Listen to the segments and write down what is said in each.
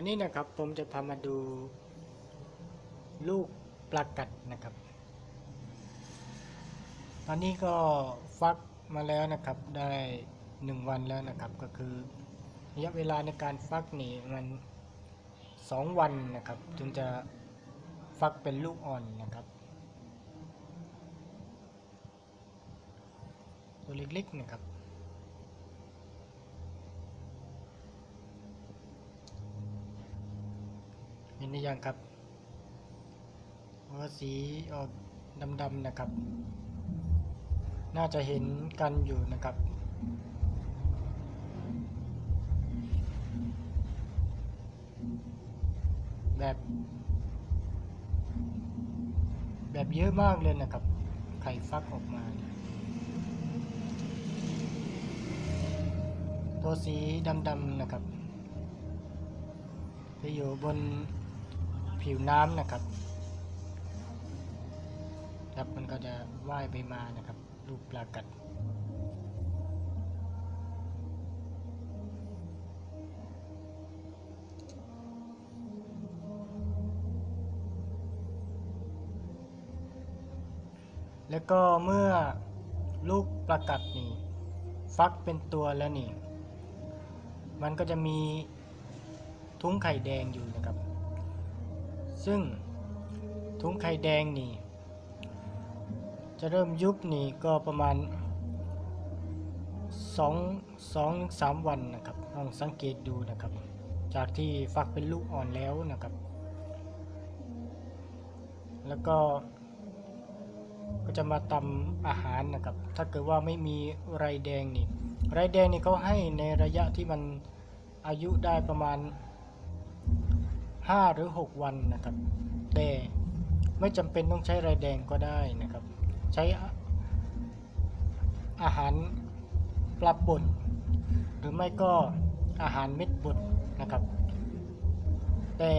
วันนี้นะครับผมจะพามาดูลูกปลากัดนะครับ ตอนนี้ก็ฟักมาแล้วนะครับได้หนึ่งวันแล้วนะครับ ก็คือระยะเวลาในการฟักนี่มันสองวันนะครับถึงจะฟักเป็นลูกอ่อนนะครับ ตัวเล็กๆนะครับ เห็ นหรือยังครับว่าสีออกดำๆนะครับ น่าจะเห็นกันอยู่นะครับแบบ แบบเยอะมากเลยนะครับ ไข่ฟักออกมา ตัวสีดำๆนะครับจะอยู่บน ผิวน้ำนะครับ ครับมันก็จะว่ายไปมานะครับลูกปลากัดแล้วก็เมื่อลูกปลากัดนี่ฟักเป็นตัวแล้วนี่ มันก็จะมีทุ้งไข่แดงอยู่นะครับ ซึ่งทุ้งไข่แดงนี่ จะเริ่มยุบนี่ก็ประมาณ2 2 3 วันนะครับลองสังเกตดูนะครับ จากที่ฟักเป็นลูกอ่อนแล้วนะครับ แล้วก็ก็จะมาตำอาหารนะครับ ถ้าเกิดว่าไม่มีไรแดงนี่ ไรแดงนี่เขาให้ในระยะที่มันอายุได้ประมาณ 5 หรือ 6 วันนะครับ แต่ไม่จำเป็นต้องใช้ไรแดงก็ได้นะครับ ใช้อาหารปลาป่นหรือไม่ก็อาหารเม็ดบดนะครับ แต่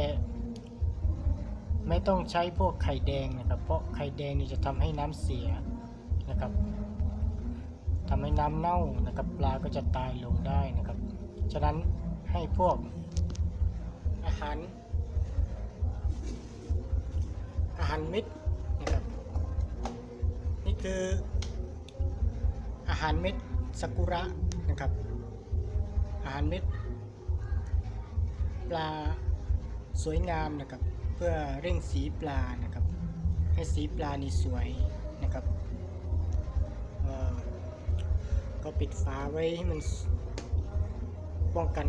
ไม่ต้องใช้พวกไข่แดงนะครับ เพราะไข่แดงนี่จะทำให้น้ำเสียนะครับทำให้น้ำเน่านะครับ ปลาก็จะตายลงได้นะครับ ฉะนั้นให้พวกอาหาร อา หารเม็ดนะครับนี่คืออาหารเม็ดซากุระนะครับอาหารเม็ดปลาสวยงามนะครับ เพื่อเร่งสีปลานะครับ ให้สีปลานี่สวยนะครับก็ปิดฝาไว้ให้มันป้องกัน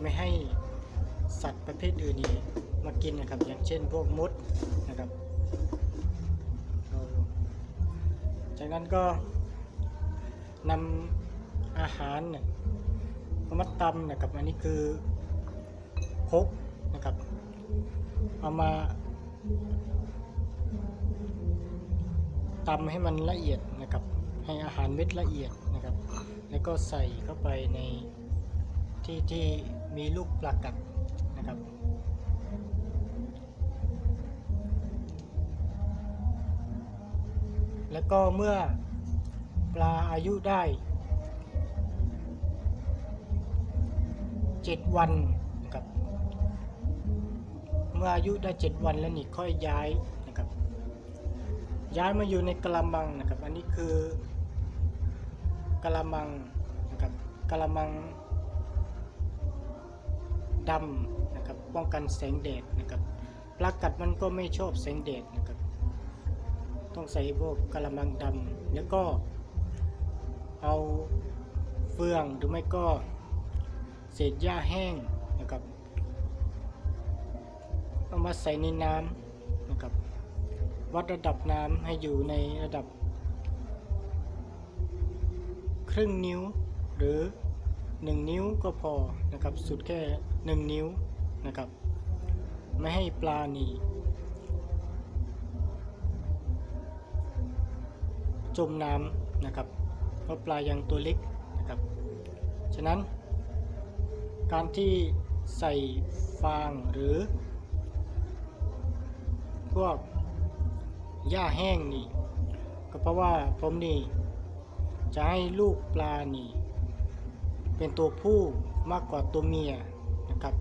ไม่ให้สัตว์ประเภทอื่นนี่ มากินนะครับ อย่างเช่นพวกมดนะครับ จากนั้นก็นำอาหารเนี่ยเอามาตำนะครับ อันนี้คือคกนะครับ เอามาตำให้มันละเอียดนะครับ ให้อาหารเม็ดละเอียดนะครับ แล้วก็ใส่เข้าไปในที่ที่มีลูกปลากัดนะครับ แล้วก็เมื่อปลาอายุได้ 7 วันนะครับ เมื่ออายุได้ 7 วันแล้วนี่ค่อยย้ายนะครับ ย้ายมาอยู่ในกระมังนะครับ อันนี้คือกระมังนะครับกระมังดำนะครับป้องกันแสงแดดนะครับปลากัดมันก็ไม่ชอบแสงแดดนะ ต้องใส่พวกกระมังดำแล้วก็เอาเฟืองหรือไม่ก็เศษหญ้าแห้งนะครับเอามาใส่ในน้ำนะครับ วัดระดับน้ำให้อยู่ในระดับ ครึ่งนิ้วหรือ 1 นิ้วก็พอนะครับ สุดแค่ 1 นิ้วนะครับ ไม่ให้ปลาหนี จมน้ำนะครับเพราะปลายังตัวเล็กนะครับ ฉะนั้น การที่ใส่ฟางหรือ พวกหญ้าแห้งนี่ ก็เพราะว่าผมนี่ จะให้ลูกปลานี่ เป็นตัวผู้มากกว่าตัวเมียนะครับ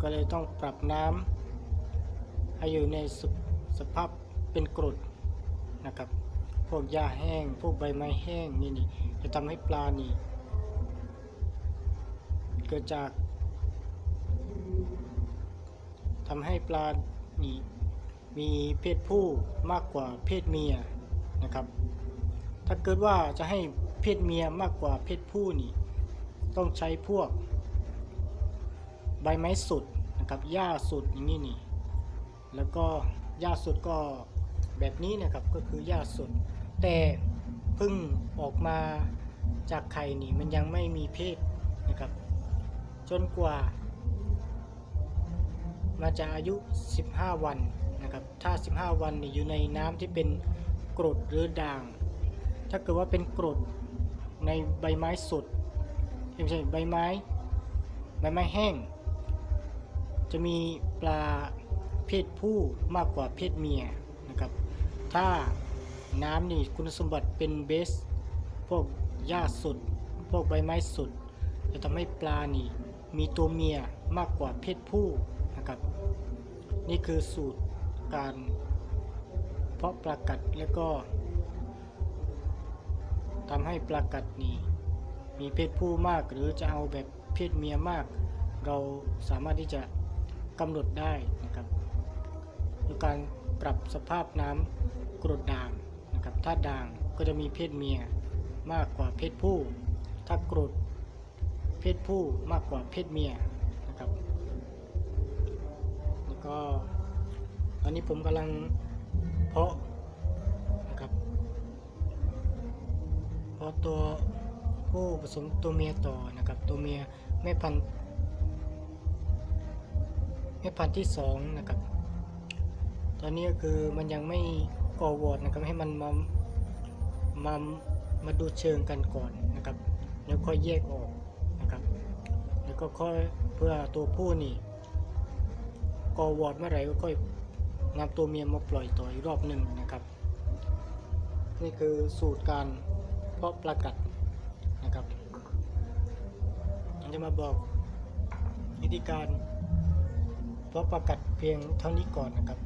ก็เลยต้องปรับน้ำให้อยู่ในสสภาพเป็นกรด นะครับ พวกหญ้าแห้ง พวกใบไม้แห้งนี่นี่จะทำให้ปลานี่ เกิดจากทำให้ปลานี่มีเพศผู้มากกว่าเพศเมียนะครับ ถ้าเกิดว่าจะให้เพศเมียมากกว่าเพศผู้นี่ ต้องใช้พวก ใบไม้สุดนะครับหญ้าสุดอย่างนี้นี่ แล้วก็หญ้าสุดก็ แบบนี้นะครับก็คือหญ้าสุดแต่พึ่งออกมาจากไข่นี่มันยังไม่มีเพศนะครับ จนกว่า มาจะอายุ 15 วันนะครับ ถ้า 15 วันนี่อยู่ในน้ำที่เป็นกรดหรือด่าง ถ้าเกิดว่าเป็นกรดในใบไม้สดไม่ใช่ใบไม้ ใบไม้แห้ง จะมีปลาเพศผู้มากกว่าเพศเมีย ถ้าน้ำนี่คุณสมบัติเป็นเบส พวกหญ้าสด พวกใบไม้สด จะทำให้ปลานี่มีตัวเมียมากกว่าเพศผู้นะครับ นี่คือสูตรการเพาะปลากัดแล้วก็ทำให้ปลากัดนี่มีเพศผู้มากหรือจะเอาแบบเพศเมียมาก เราสามารถที่จะกำหนดได้นะครับโดยการปรับสภาพน้ำ กรดด่างนะครับ ถ้าด่างก็จะมีเพศเมียมากกว่าเพศผู้ ถ้ากรดเพศผู้มากกว่าเพศเมียนะครับ แล้วก็ตอนนี้ผมกำลังเพาะนะครับเพาะตัวผู้ผสมตัวเมียต่อนะครับ ตัวเมียแม่พันธุ์แม่พันธุ์ที่สองนะครับ ตอนนี้ก็คือมันยังไม่ ก่อวอร์ดนะครับให้มันมามามาดูเชิงกันก่อนนะครับ แล้วค่อยแยกออกนะครับ แล้วก็ค่อยเพื่อตัวผู้นี่กอวอดเมื่อไหร่ก็ค่อยนำตัวเมียมาปล่อยต่ออีกรอบหนึ่งนะครับ นี่คือสูตรการเพาะปลากัดนะครับจะมาบอกวิธีการเพาะปลากัดเพียงเท่านี้ก่อนนะครับ